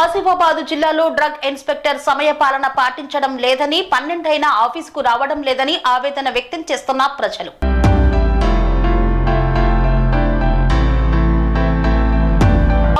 ఆసిఫాబాద్ జిల్లాలో drug inspector సమయపాలన పాటించడం లేదని పన్నెండైనా ఆఫీసుకు రావడం లేదని ఆవేదన వ్యక్తం చేస్తున్న ప్రజలు.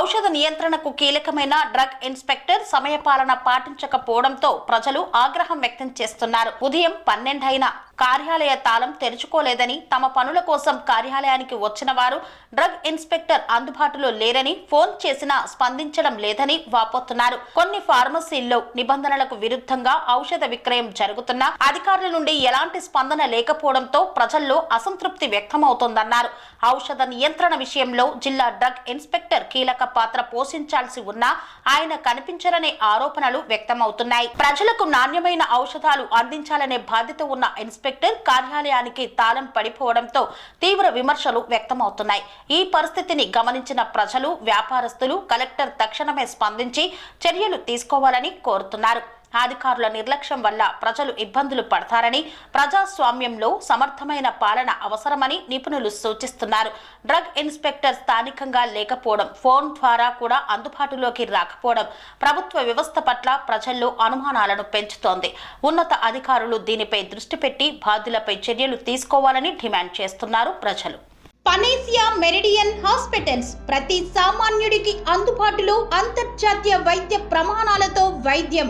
ఔషధ నియంత్రణకు కీలకమైన డ్రగ్ ఇన్స్పెక్టర్ సమయపాలన పాటించకపోవడంతో ప్రజలు ఆగ్రహం వ్యక్తం చేస్తున్నారు. ఉదయం పన్నెండైన కార్యాలయ తాళం తెరుచుకోలేదని తమ పనుల కోసం కార్యాలయానికి వచ్చిన వారు డ్రగ్ ఇన్స్పెక్టర్ అందుబాటులో లేరని ఫోన్ చేసినా స్పందించడం లేదని వాపోతున్నారు. కొన్ని ఫార్మసీల్లో నిబంధనలకు విరుద్ధంగా ఔషధ విక్రయం జరుగుతున్నా అధికారుల నుండి ఎలాంటి స్పందన లేకపోవడంతో ప్రజల్లో అసంతృప్తి వ్యక్తమవుతోందన్నారు. ఔషధ నియంత్రణ విషయంలో జిల్లా డ్రగ్ ఇన్స్పెక్టర్ కీలక పాత్ర పోషించాల్సి ఉన్నా ఆయన కనిపించరనే ఆరోపణలు వ్యక్తమవుతున్నాయి. ప్రజలకు నాణ్యమైన ఔషధాలు అందించాలనే బాధ్యత ఉన్న ఇన్స్పెక్టర్ కార్యాలయానికి తాళం పడిపోవడంతో తీవ్ర విమర్శలు వ్యక్తమవుతున్నాయి. ఈ పరిస్థితిని గమనించిన ప్రజలు వ్యాపారస్తులు కలెక్టర్ తక్షణమే స్పందించి చర్యలు తీసుకోవాలని కోరుతున్నారు. అధికారుల నిర్లక్ష్యం వల్ల ప్రజలు ఇబ్బందులు పడతారని ప్రజాస్వామ్యంలో సమర్థమైన పాలన అవసరమని నిపుణులు సూచిస్తున్నారు. డ్రగ్ ఇన్స్పెక్టర్ స్థానికంగా లేకపోవడం ఫోన్ ద్వారా కూడా అందుబాటులోకి రాకపోవడం ప్రభుత్వ వ్యవస్థ పట్ల ప్రజల్లో అనుమానాలను పెంచుతోంది. ఉన్నత అధికారులు దీనిపై దృష్టి పెట్టి బాధ్యులపై చర్యలు తీసుకోవాలని డిమాండ్ చేస్తున్నారు ప్రజలు. పనేసియా మెరిడియన్ హాస్పిటల్స్ ప్రతి సామాన్యుడికి అందుబాటులో అంతర్జాతీయ వైద్య ప్రమాణాలతో వైద్యం.